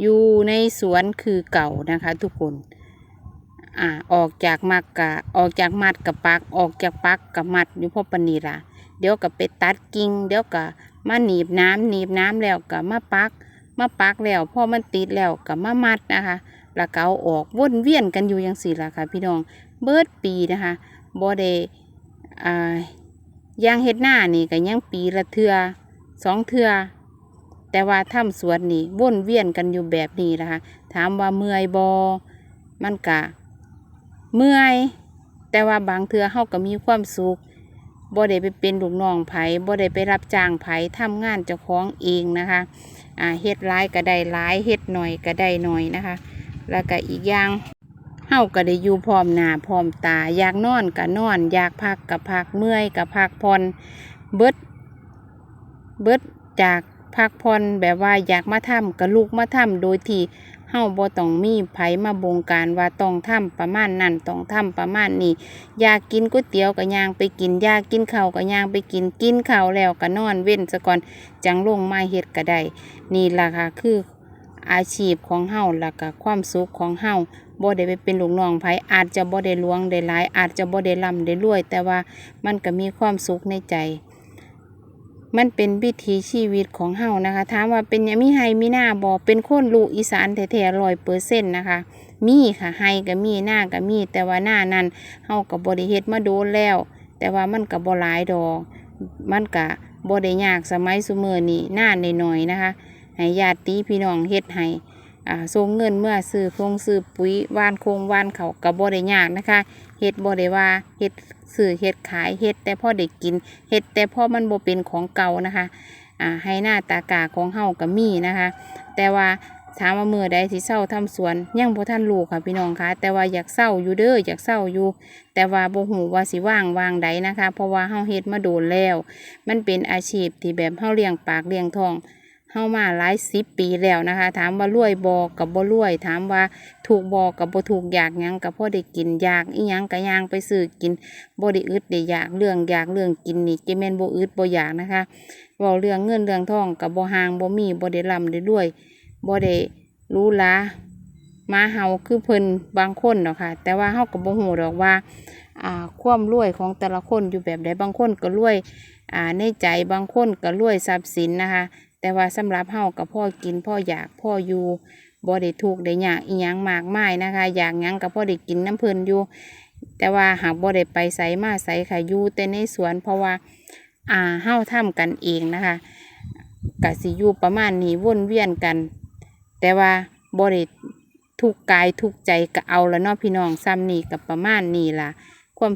อยู่ในสวนคือเก่านะคะทุกคนอ่าออกจากมักกะออกจากมัดกับปักออกจากปักกับมัดอยู่พอปนีล่ะเดี๋ยวก็ไปตัดกิ่งเดี๋ยวก็มาหนีบน้ำหนีบน้ำแล้วก็มาปักมาปักแล้วพอมันติดแล้วก็มามัดนะคะแล้วก็เอาออกวนเวียนกันอยู่อย่างสี่ละค่ะ พี่น้องเบิดปีนะคะบ่ได้อ่ายางเฮ็ดหน้านี่ก็ยังปีละเทือสองเทือ แต่ว่าทำสวนนี่วนเวียนกันอยู่แบบนี้นะคะถามว่าเมื่อยบอมันกะเมื่อย แต่ว่าบางเทือเฮาก็มีความสุขบ่ได้ไปเป็นลูกน้องไผบ่ได้ไปรับจ้างไผทำงานเจ้าของเองนะคะอ่าเฮ็ดหลายก็ได้หลายเฮ็ดหน่อยก็ได้หน่อยนะคะ แล้วก็อีกอย่างเฮาก็ได้อยู่พร้อมหน้าพร้อมตา อยากนอนก็นอน อยากพักก็พักเมื่อยก็พักผ่อนเบิดเบิดจาก พักผ่อนแบบว่าอยากมาทำก็ลุกมาทำโดยที่เฮาบ่ต้องมีไผมาบงการว่าต้องทำประมาณนั้นต้องทำประมาณนี้อยากกินก๋วยเตี๋ยวก็ย่างไปกินอยากกินข้าวก็ย่างไปกินกินข้าวแล้วก็นอนเว้นซะก่อนจังลงมาเฮ็ดก็ได้นี่ล่ะค่ะคืออาชีพของเฮาแล้วก็ความสุขของเฮาบ่ได้ไปเป็นลูกน้องไผอาจจะบ่ได้ลวงได้หลาย อาจจะบ่ได้ร่ำได้รวย แต่ว่ามันก็มีความสุขในใจ มันเป็นวิถีชีวิตของเฮานะคะ ถามว่าเป็นยังมีไฮมีหน้าบ่เป็นคนลูกอีสานแท้ๆร้อยเปอร์เซ็นต์นะคะ มีค่ะไฮก็มีหน้าก็มี แต่ว่าหน้านั้นเฮากับบริเฮ็ดมาโดนแล้ว แต่ว่ามันกับบ่หลายดอก มันกับ่ได้ยากสมัยซุมื้อนี้หน้าน้อยๆนะคะให้ญาติพี่น้องเฮ็ดให้ อ่าส่งเงินเมื่อซื้อพงซื้อปุ๋ยหวานโคงหวานเขาวก็บ่ได้ยากนะคะเฮ็ดบ่ได้ว่าเฮ็ดซื้อเฮ็ดขายเฮ็ดแต่พ่อได้กินเฮ็ดแต่พ่อมันบ่เป็นของเก่านะคะอ่าให้หน้าตากาของเฮาก็มีนะคะ แต่ว่าถามว่ามื้อใดสิเศร้าทำสวนยังบ่ทันรู้ค่ะพี่น้องคะแต่ว่าอยากเศร้าอยู่เด้ออยากเศร้าอยู่ แต่ว่าบ่ฮู้ว่าสิว่างวางใดนะคะ เพราะว่าเฮาเฮ็ดมาโดนแล้ว มันเป็นอาชีพที่แบบเฮาเลี้ยงปากเลี้ยงท้อง เฮามาหลายสิบปีแล้วนะคะ ถามว่ารวยบอกับบ่รวย ถามว่าถูกบอกับบ่ถูกอยากยังกับพ่อได้กินอยากอีหยังก็ย่างไปซื้อกินบ่ได้อึดได้อยากเรื่องอยากเรื่องกินนี่จะแม่นบ่อึดบ่อยากนะคะเว้าเรื่องเงินเรื่องทองกับบ่ห่างบ่มีบ่ได้ร่ำได้รวยบ่ได้รู้ลามาเฮาคือเพิ่นบางคนเนาะค่ะ แต่ว่าเฮาก็บ่ฮู้ดอกว่าอ่าความรวยของแต่ละคนอยู่แบบใดบางคนก็รวยอ่าในใจบางคนก็รวยทรัพย์สินนะคะแต่ว่าสำหรับเฮากับพ่อกินพ่ออยากพ่ออยู่บ่ได้ทุกข์ได้ยากอีหยังมากมายนะคะ อยากหยังกับพ่อได้กินน้ำเพลินอยู่ แต่ว่าหากบ่ได้ไปไสมาไสค่ะอยู่แต่ในสวนเพราะว่าอ่าเฮาทำกันเองนะคะกะสิอยู่ประมาณนี้วนเวียนกัน แต่ว่าบ่ได้ทุกกายทุกใจก็เอาแล้วเนาะพี่น้องซ้ำนี่กับประมาณนี้ล่ะความ